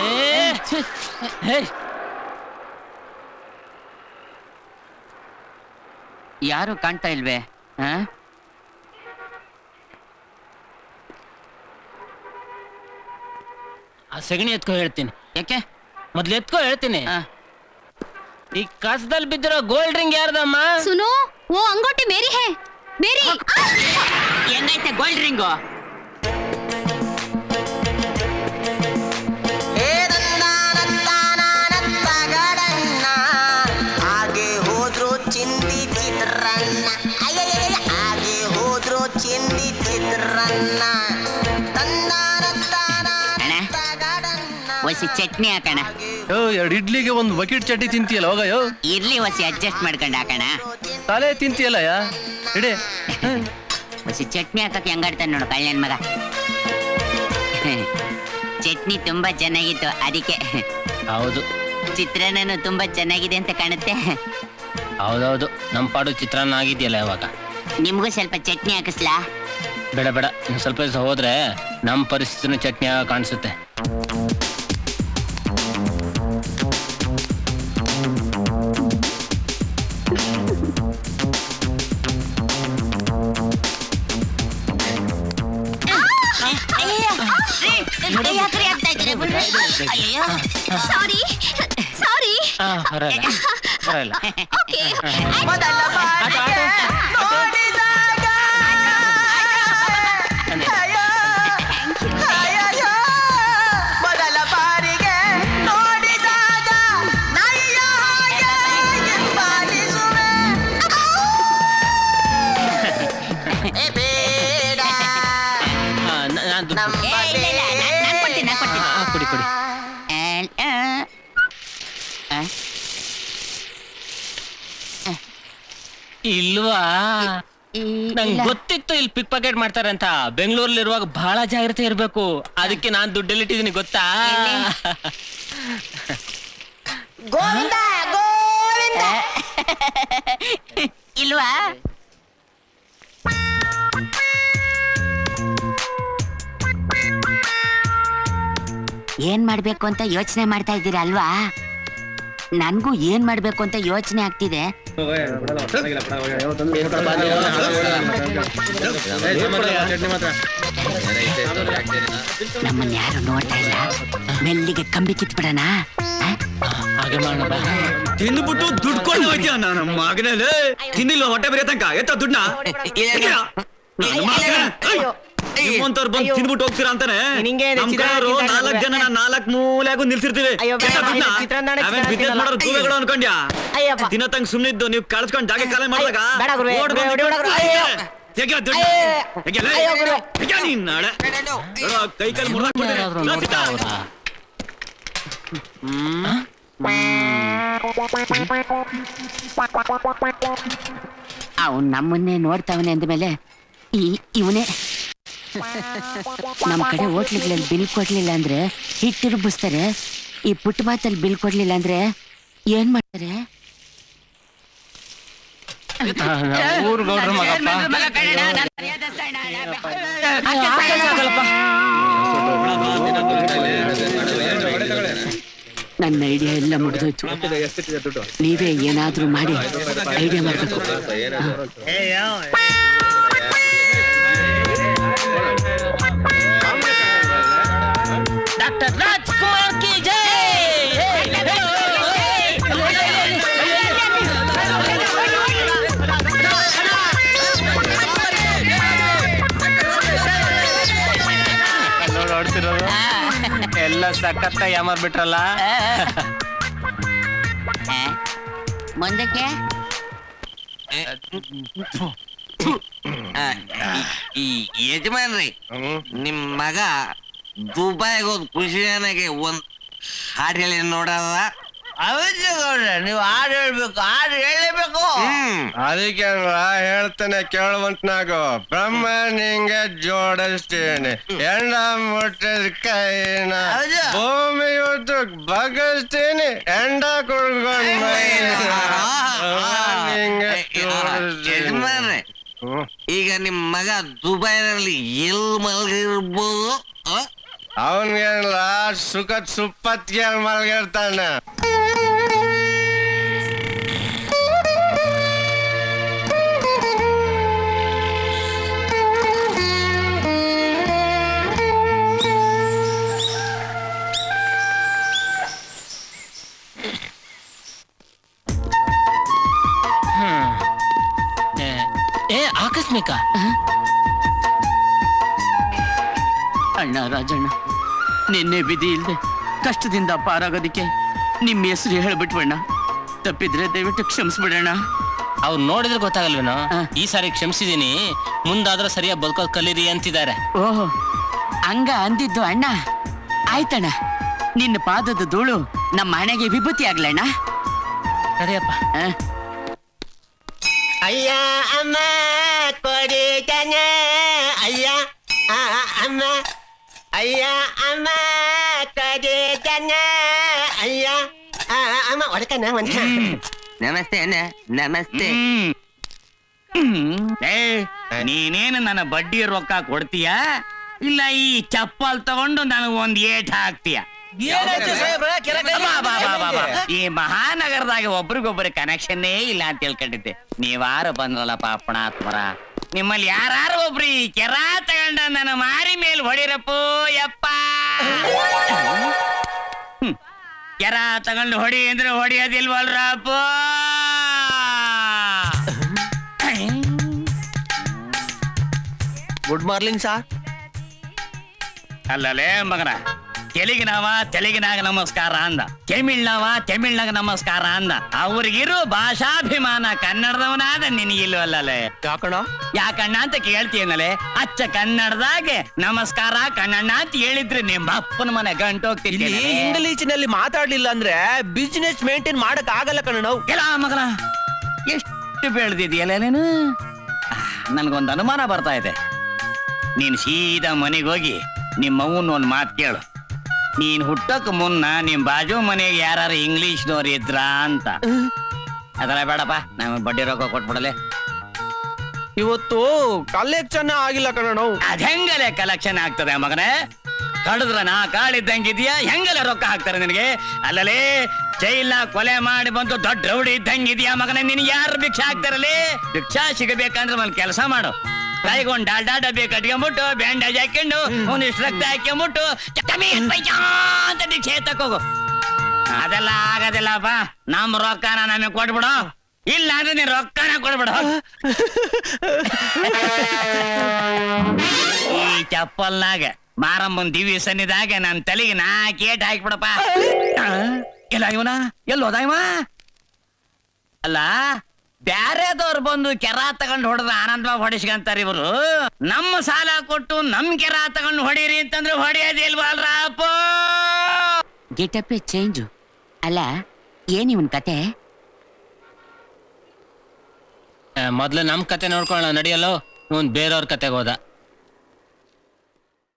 ಏ, ಛೆ, ಹೇ. ಯಾರು ಕಾಣ್ತಾ ಇಲ್ವೇ ಹಾ ಆ ಸಗಣಿ ಎತ್ಕೊ ಹೇಳ್ತೀನಿ ಯಾಕೆ ಮೊದ್ಲು ಎತ್ಕೊ ಹೇಳ್ತೀನಿ ಆ, ಈ ಕಸದಲ್ಲಿ ಬಿದ್ದಿರೋ ಗೋಲ್ಡ್ ರಿಂಗ್ ಯಾರ್ದಮ್ಮ सुनो वो अंगूठी मेरी है मेरी ಹೆಂಗೈತೆ ಗೋಲ್ಡ್ ರಿಂಗು ಒಸಿ ಚಟ್ನಿ ಹಾಕಣ. ಎರಡು ಇಡ್ಲಿಗೆ ಒಂದು ಬಕೆಟ್ ಚಟ್ನಿ ತಿಂತೀಯಲ್ಲ ಹೋಗ ಯೋ ಇರ್ಲಿ ಒಸಿ ಅಡ್ಜಸ್ಟ್ ಮಾಡ್ಕೊಂಡು ಹಾಕಣ. ತಲೆ ತಿಂತೀಯಲ್ಲ ಯಾ ಇಡೇ ಒಸಿ ಚಟ್ನಿ ಹಾಕಕ್ಕೆ ಹೆಂಗಾಡ್ತಾನೆ ನೋಡು ಕಲ್ಯಾಣ ಮಗ. ಚಟ್ನಿ ತುಂಬಾ ಚೆನ್ನಾಗಿತ್ತು ಅದಕ್ಕೆ. ಹೌದು. ಚಿತ್ರಾನ್ನನು ತುಂಬಾ ಚೆನ್ನಾಗಿದೆ ಅಂತ ಕಾಣುತ್ತೆ. ಹೌದೌದು ನಮ್ಮ ಪಾಡು ಚಿತ್ರಾನ್ನ ಆಗಿದೆಯಲ್ಲ ಇವಾಗ ನಿಮಗೂ ಸ್ವಲ್ಪ ಚಟ್ನಿ ಹಾಕಿಸ್ಲಾ? ಬೇಡ ಬೇಡ ಇನ್ನು ಸ್ವಲ್ಪ ದಿವಸ ಹೋದ್ರೆ ನಮ್ಮ ಪರಿಸ್ಥಿತಿನೂ ಚಟ್ನಿ ಆಗ ಕಾಣಿಸುತ್ತೆ. ಅಯ್ಯೋ ಸಾರಿ ಸಾರಿ ಪರವಾಗಿಲ್ಲ ಇಲ್ವಾ? ಈ- ನಂಗೆ ಇಲ್ಲ. ಗೊತ್ತಿತ್ತು ಇಲ್ಲಿ ಪಿಕ್ ಪಾಕೆಟ್ ಮಾಡ್ತಾರೆ ಅಂತ ಬೆಂಗಳೂರಲ್ಲಿ ಇರುವಾಗ ಬಹಳ ಜಾಗ್ರತೆ ಇರಬೇಕು. ಅದಕ್ಕೆ ನಾನ್ ದುಡ್ಡಲ್ಲಿಟ್ಟಿದ್ದೀನಿ ಗೊತ್ತಾ? ಗೋವಿಂದ ಗೋವಿಂದ. ಇಲ್ವಾ? ಏನ್ ಮಾಡ್ಬೇಕು ಅಂತ ಯೋಚನೆ ಮಾಡ್ತಾ ಇದ್ದೀರಾ ಅಲ್ವಾ? ನನ್ಗೂ ಏನ್ ಮಾಡ್ಬೇಕು ಅಂತ ಯೋಚನೆ ಆಗ್ತಿದೆ. ನಮ್ಮನ್ನ ಯಾರು ನೋಡ್ತಾ ಇಲ್ಲ? ಮೆಲ್ಲಿಗೆ ಕಂಬಿ ಕಿತ್ಬಿಡಣ. ತಿಂದ್ಬಿಟ್ಟು ದುಡ್ಡು ಕೊಂಡು ಹೋಯ್ತೀಯ ನನ್ನ ಮಗನಲ್ಲಿ ತಿನ್ನಿಲ್ಲ ಹೊಟ್ಟೆ ಬರೀ ತನಕ? ಎತ್ತ ದುಡ್ಡನ್ನ? ನಿಮ್ಮಂತವ್ರು ಬಂದು ತಿಂದ್ಬಿಟ್ಟು ಹೋಗ್ತೀರಾ ಅಂತಾನೆ? ನಿಂಗೆ ನಾಲ್ಕ್ ಜನ ನಾಲ್ಕ್ ಮೂಲೆಗೂ ನಿಲ್ಸಿರ್ತೀವಿ. ಮಾಡೋರು ಗೂಬೆಗಳು ಅನ್ಕೊಂಡ್ಯಾ? ಅಯ್ಯಪ್ಪ. ತಿನ್ನತಂಗ್ ಸುಮ್ನಿದ್ದು ನೀವು ಕಳ್ಸ್ಕೊಂಡ್ ಜಾಗ ಕಾಲ ಮಾಡಿದಾಗ ಕೈ ಕಾಲು? ಅವನ್ ನಮ್ಮನ್ನೇ ನೋಡ್ತಾವನೆ ಅಂದ್ಮೇಲೆ ಈ ಇವನೇ ನಮ್ ಕಡೆ ಹೋಟ್ಲುಗಳಲ್ಲಿ ಬಿಲ್ ಕೊಡ್ಲಿಲ್ಲ ಅಂದ್ರೆ ಹಿಟ್ಟಿರುಬಿಸ್ತಾರೆ ಈ ಪುಟ್ಟ ಮಾತಲ್ಲಿ ಬಿಲ್ ಕೊಡ್ಲಿಲ್ಲ ಅಂದ್ರೆ ಏನ್ ಮಾಡ್ತಾರೆ? ಊರ್ ಗೌಡ್ರ ಮಗಪ್ಪ. ನನ್ನ ಐಡಿಯಾ ಎಲ್ಲ ಮುಗಿದೋಯ್ತು. ನೀವೇ ಏನಾದ್ರೂ ಮಾಡಿ ಐಡಿಯಾ ಮಾಡ್ಬೇಕು. ನೋಡ್ತಿರೋದು ಎಲ್ಲ ಸಖತ್ತ ಯಾಮರ್ ಬಿಟ್ರಲ್ಲ? ಮುಂದಕ್ಕೆ? ಈ ಯಜಮಾನ್ರಿ ನಿಮ್ ಮಗ ದುಬೈಗೆ ಹೋದ್ ಖುಷಿಯಾನಾಗೆ ನನಗೆ ಒಂದ್ ಹಾಡು ಹೇಳಿ ನೋಡಲ್ಲ? ಗೌಡ್ರೆ ನೀವು ಹಾಡು ಹೇಳ್ಬೇಕು ಹಾಡು ಹೇಳಲೇಬೇಕು ಹ್ಮ್ ಅದಕ್ಕೆ ಅಲ್ವಾ ಕೇಳುವಂತ ನಾಗು ಬ್ರಹ್ಮ ನಿಂಗೆ ಜೋಡಿಸ್ತೇನೆ ಎಂಡ ಮುಟ್ಟದ ಕೈನ ಹೌದು. ಭೂಮಿ ಉದ್ದಕ್ ಬಗಸ್ತೀನಿ ಎಂಡ ಕುಡ್ಕೊಂಡ್ ಮೈನ. ನಿಂಗೆ ಜೋಡಿಸ್ತೀನಿ. ಯಜಮಾನ್ರೆ ಹ್ಮ್. ಈಗ ನಿಮ್ ಮಗ ದುಬೈನಲ್ಲಿ ಎಲ್ ಮಲಗಿರ್ಬೋದು ಆ? ಅವನ್ಗೇನಿಲ್ಲ ಸುಖದ್ ಸುಪ್ಪತ್ತಿಗೆ ಮಲ್ಗಿರ್ತಾನೆ ಆಕಸ್ಮಿಕ ಅಣ್ಣ ರಾಜಣ್ಣ ನಿನ್ನೆ ವಿಧಿ ಇಲ್ಲದೆ ಕಷ್ಟದಿಂದ ಪಾರಾಗೋದಿಕ್ಕೆ ನಿಮ್ಮ ಹೆಸರು ಹೇಳ್ಬಿಟ್ವಣ್ಣ ತಪ್ಪಿದ್ರೆ ದಯವಿಟ್ಟು ಕ್ಷಮಿಸ್ಬಿಡೋಣ. ಅವ್ರು ನೋಡಿದ್ರೆ ಗೊತ್ತಾಗಲ್ವೇನೋ? ಈ ಸಾರಿ ಕ್ಷಮಿಸಿದೀನಿ ಮುಂದಾದ್ರೂ ಸರಿಯಾಗಿ ಬದುಕೋದ್ ಕಲೀರಿ ಅಂತಿದ್ದಾರೆ. ಓಹ್ ಹಂಗ ಅಂದಿದ್ದು ಅಣ್ಣ. ಆಯ್ತಣ್ಣ ನಿನ್ನ ಪಾದದ ಧೂಳು ನಮ್ಮ ಹಣೆಗೆ ವಿಭೂತಿ ಆಗ್ಲಣ್ಣ ಸರಿಯಪ್ಪ. ಅಯ್ಯ ಅಮ್ಮ. ಅಯ್ಯ ಅಮ್ಮ ಕೊಡಿತನೆ ಅಯ್ಯ ಆ, ಅಮ್ಮ ಹೊಡ್ಕನ ಒಂದ ನಮಸ್ತೆ ಅಣ್ಣ ನಮಸ್ತೆ. ಏ ನೀನೇನು ನನ್ನ ಬಡ್ಡಿ ರೊಕ್ಕ ಕೊಡ್ತೀಯಾ? ಇಲ್ಲ ಈ ಚಪ್ಪಲ್ ತಗೊಂಡು ನನಗ್ ಒಂದ್ ಏಟ್ ಹಾಕ್ತೀಯ? ಬಾ, ಬಾ, ಬಾ, ಬಾ, ಬಾ. ಈ ಮಹಾನಗರದಾಗ ಒಬ್ರಿಗೊಬ್ರು ಕನೆಕ್ಷನ್ನೇ ಇಲ್ಲ ಅಂತ ಹೇಳ್ಕೊಂಡಿದ್ದೆ. ನೀವಾರು ಬಂದ್ರಲ್ಲ ಪಾಪಣಾತ್ಮರ ನಿಮ್ಮಲ್ಲಿ ಯಾರು ಒಬ್ರಿ ಈ ಕೆರ ತಗೊಂಡ ನನ್ನ ಮಾರಿ ಮೇಲೆ ಹೊಡಿರಪ್ಪ ಯಪ್ಪ. ಕೆರ ತಗೊಂಡು ಹೊಡಿ ಅಂದ್ರೆ ಹೊಡಿಯೋದಿಲ್ವಲ್ರಪ್ಪ. ಗುಡ್ ಮಾರ್ನಿಂಗ್ ಸರ್ ಅಲ್ಲಲೇ ಮಗನ. ತೆಲುಗಿನವ ತೆಲುಗಿನಾಗ ನಮಸ್ಕಾರ ಅಂದ. ತಮಿಳ್ನವ ತಮಿಳ್ನಾಗ ನಮಸ್ಕಾರ ಅಂದ. ಅವ್ರಿಗಿರೋ ಭಾಷಾಭಿಮಾನ ಕನ್ನಡದವನಾದ ನಿನಗಿಲ್ವಲ್ಲೇ ಯಾಕಣ ಯಾಕಣ್ಣ ಅಂತ ಕೇಳ್ತೀನಲೆ ಅಚ್ಚ ಕನ್ನಡದಾಗೆ ನಮಸ್ಕಾರ ಕಣ್ಣಣ್ಣ ಅಂತ ಹೇಳಿದ್ರೆ ನಿಮ್ಮ ಅಪ್ಪನ ಮನೆ ಇಲ್ಲಿ ಇಂಗ್ಲೀಷಿನಲ್ಲಿ ಮಾತಾಡ್ಲಿಲ್ಲ ಅಂದ್ರೆ ಬಿಸ್ನೆಸ್ ಮೇಂಟೈನ್ ಮಾಡಕ್ ಆಗಲ್ಲ ಕಣ ನಾವು ಎಲ್ಲ ಮಗನ ಎಷ್ಟು ಬೆಳೆದಿದೆಯಲ್ಲ ನೀನು? ನನ್ಗೊಂದು ಅನುಮಾನ ಬರ್ತಾ ಇದೆ. ನೀನು ಸೀದಾ ಮನೆಗೆ ಹೋಗಿ ನಿಮ್ಮ ಅವ್ವನ ಒಂದು ಮಾತು ಕೇಳು. ನೀನ್ ಹುಟ್ಟಕ್ ಮುನ್ನ ನಿಮ್ ಬಾಜು ಮನೆಗೆ ಯಾರು ಇಂಗ್ಲಿಷ್ನವ್ರು ಇದ್ರ ಅಂತ. ಅದರ ಬೇಡಪ್ಪ ನಮಗೆ ಬಡ್ಡಿ ರೊಕ್ಕ ಕೊಟ್ಬಿಡಲೆ. ಇವತ್ತು ಕಲೆಕ್ಷನ್ ಆಗಿಲ್ಲ ಕಣ ಅದ್ ಹೆಂಗಲೆ ಕಲೆಕ್ಷನ್ ಆಗ್ತದೆ ಮಗನೇ? ಕಡಿದ್ರ ನಾ ಕಾಳಿದ್ದಂಗಿದ್ಯಾ ಹೆಂಗಲ್ಲ ರೊಕ್ಕ ಹಾಕ್ತಾರೆ ನಿನಗೆ? ಅಲ್ಲಲೇ ಜೈಲ ಕೊಲೆ ಮಾಡಿ ಬಂದು ದೊಡ್ಡ ರೌಡಿ ಇದ್ದಂಗಿದ್ಯಾ ಮಗನೇ? ನಿನ್ ಯಾರು ಭಿಕ್ಷೆ ಹಾಕ್ತಾರಲ್ಲಿ ಭಿಕ್ಷಾ ಸಿಗಬೇಕಂದ್ರೆ ಒಂದು ಕೆಲಸ ಮಾಡು. ಕೈಗೊಂದು ಡಾಲ್ಡಾ ಡಬ್ಬಿ ಕಟ್ಕೊಂಬಿಟ್ಟು ಬ್ಯಾಂಡೇಜ್ ಹಾಕೊಂಡು ಒಂದಿಷ್ಟು ರಕ್ತ ಪೈಜಾ ಅಂತ ಭಿಕ್ಷೆ ಎತ್ತಕ್ಕೋಗು ಅದೆಲ್ಲ ಆಗೋದಿಲ್ಲಪ್ಪ. ನಮ್ಮ ರೊಕ್ಕನ ನಮಗೆ ಕೊಟ್ಬಿಡು. ಇಲ್ಲ ಅಂದ್ರೆ ನೀನ್ ರೊಕ್ಕನ ಕೊಡ್ಬಿಡು ಈ ಚಪ್ಪಲ್ನಾಗ ಮಾರಮ್ಮನ್ ದಿವಿ ಸನ್ನಿದಾಗ ನನ್ ತಲೆಗೆ ನಾ ಕೇಟ್ ಹಾಕ್ಬಿಡಪ್ಪ. ಎಲ್ಲ ಇವನ? ಎಲ್ಲಿ ಹೋದ ಇವ? ಅಲ್ಲ ಬ್ಯಾರೆದವ್ರು ಬಂದು ಕೆರ ತಗೊಂಡು ಹೊಡೆದ ಆನಂದವಾಗಿ ಹೊಡಿಸ್ಕಂತಾರ ಇವರು. ನಮ್ಮ ಸಾಲ ಕೊಟ್ಟು ನಮ್ ಕೆರ ತಗೊಂಡು ಹೊಡೀರಿ ಅಂತಂದ್ರೆ ಹೊಡಿಯೋದಿಲ್ವಲ್ರಪ್ಪ ಗೆಟಪ್ಪೆ ಚೇಂಜು. ಅಲ್ಲ ಏನ್ ಇವನ್ ಕತೆ? ಮೊದ್ಲು ನಮ್ ಕತೆ ನೋಡ್ಕೊಳ್ಳೋಣ ನಡಿಯಲ್ಲೋ? ಇವ್ನ್ ಬೇರೆಯವ್ರ ಕತೆಗೆ ಹೋದ.